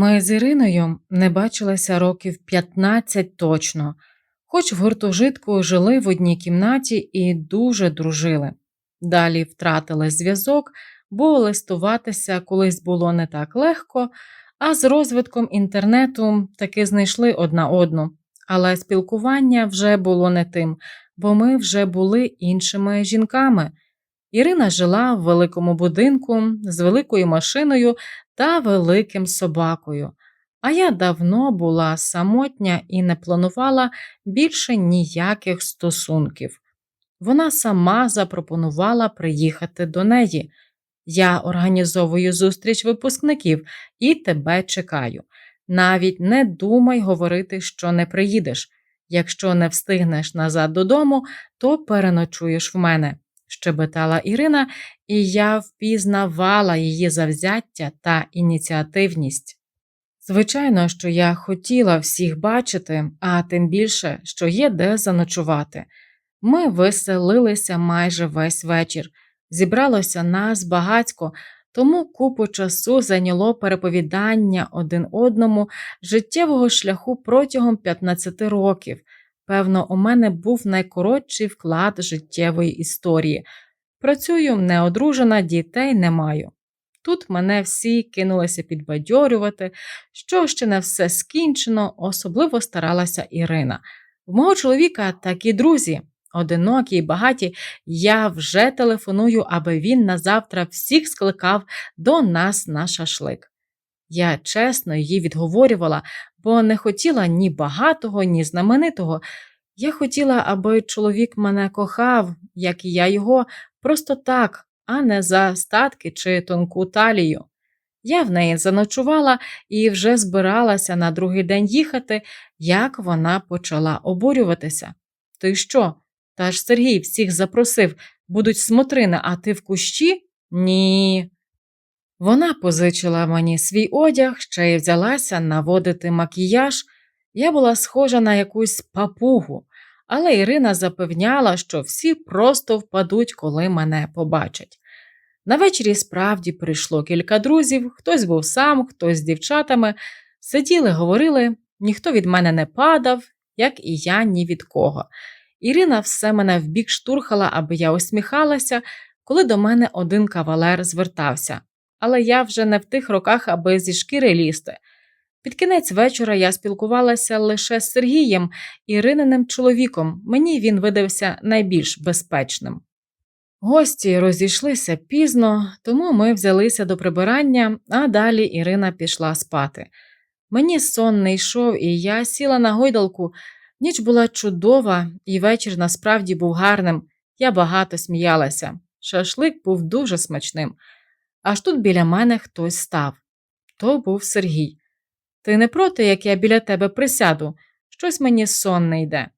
Ми з Іриною не бачилися років 15 точно, хоч в гуртожитку жили в одній кімнаті і дуже дружили. Далі втратили зв'язок, бо листуватися колись було не так легко, а з розвитком інтернету таки знайшли одна одну. Але спілкування вже було не тим, бо ми вже були іншими жінками. Ірина жила в великому будинку з великою машиною та великим собакою, а я давно була самотня і не планувала більше ніяких стосунків. Вона сама запропонувала приїхати до неї. Я організовую зустріч випускників і тебе чекаю. Навіть не думай говорити, що не приїдеш. Якщо не встигнеш назад додому, то переночуєш в мене, щебетала Ірина, і я впізнавала її завзяття та ініціативність. Звичайно, що я хотіла всіх бачити, а тим більше, що є де заночувати. Ми веселилися майже весь вечір. Зібралося нас багацько, тому купу часу зайняло переповідання один одному життєвого шляху протягом 15 років. Певно, у мене був найкоротший вклад життєвої історії. Працюю неодружена, дітей не маю. Тут мене всі кинулися підбадьорювати, що ще не все скінчено, особливо старалася Ірина. В мого чоловіка такі друзі, одинокі й багаті, я вже телефоную, аби він на завтра всіх скликав до нас на шашлик. Я чесно її відговорювала, бо не хотіла ні багатого, ні знаменитого. Я хотіла, аби чоловік мене кохав, як і я його, просто так, а не за статки чи тонку талію. Я в неї заночувала і вже збиралася на другий день їхати, як вона почала обурюватися. Ти що? Та ж Сергій всіх запросив, будуть смотрини, а ти в кущі? Ні. Вона позичила мені свій одяг, ще й взялася наводити макіяж. Я була схожа на якусь папугу, але Ірина запевняла, що всі просто впадуть, коли мене побачать. На вечері справді прийшло кілька друзів, хтось був сам, хтось з дівчатами. Сиділи, говорили, ніхто від мене не падав, як і я ні від кого. Ірина все мене вбік штурхала, аби я усміхалася, коли до мене один кавалер звертався. Але я вже не в тих роках, аби зі шкіри лізти. Під кінець вечора я спілкувалася лише з Сергієм, Ірининим чоловіком. Мені він видався найбільш безпечним. Гості розійшлися пізно, тому ми взялися до прибирання, а далі Ірина пішла спати. Мені сон не йшов, і я сіла на гойдалку. Ніч була чудова, і вечір насправді був гарним. Я багато сміялася. Шашлик був дуже смачним. Аж тут біля мене хтось став. То був Сергій. Ти не проти, як я біля тебе присяду, щось мені сон не йде.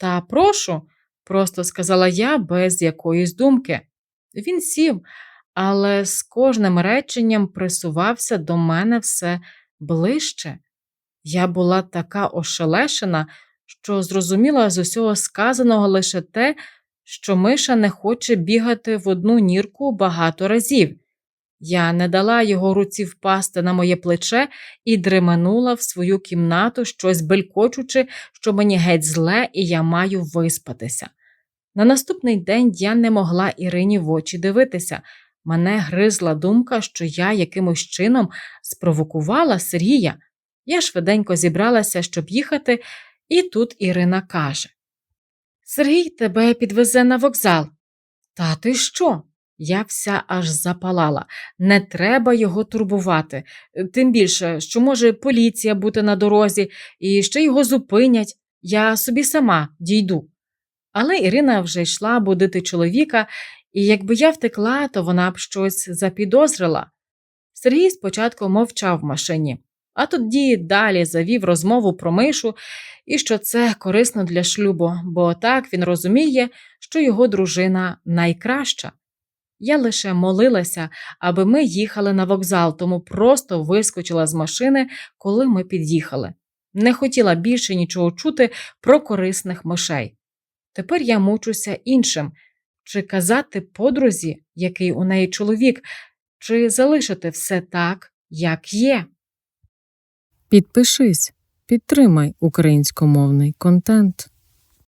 Та прошу, просто сказала я без якоїсь думки. Він сів, але з кожним реченням присувався до мене все ближче. Я була така ошелешена, що зрозуміла з усього сказаного лише те, що Миша не хоче бігати в одну нірку багато разів. Я не дала його руці впасти на моє плече і дременула в свою кімнату, щось белькочучи, що мені геть зле, і я маю виспатися. На наступний день я не могла Ірині в очі дивитися. Мене гризла думка, що я якимось чином спровокувала Сергія. Я швиденько зібралася, щоб їхати, і тут Ірина каже: Сергій тебе підвезе на вокзал. Та ти що? Я вся аж запалала. Не треба його турбувати. Тим більше, що може поліція бути на дорозі і ще його зупинять. Я собі сама дійду. Але Ірина вже йшла будити чоловіка, і якби я втекла, то вона б щось запідозрила. Сергій спочатку мовчав в машині, а тоді далі завів розмову про мишу і що це корисно для шлюбу, бо так він розуміє, що його дружина найкраща. Я лише молилася, аби ми їхали на вокзал, тому просто вискочила з машини, коли ми під'їхали. Не хотіла більше нічого чути про корисних мишей. Тепер я мучуся іншим чи казати подрузі, який у неї чоловік, чи залишити все так, як є. Підпишись, підтримай українськомовний контент.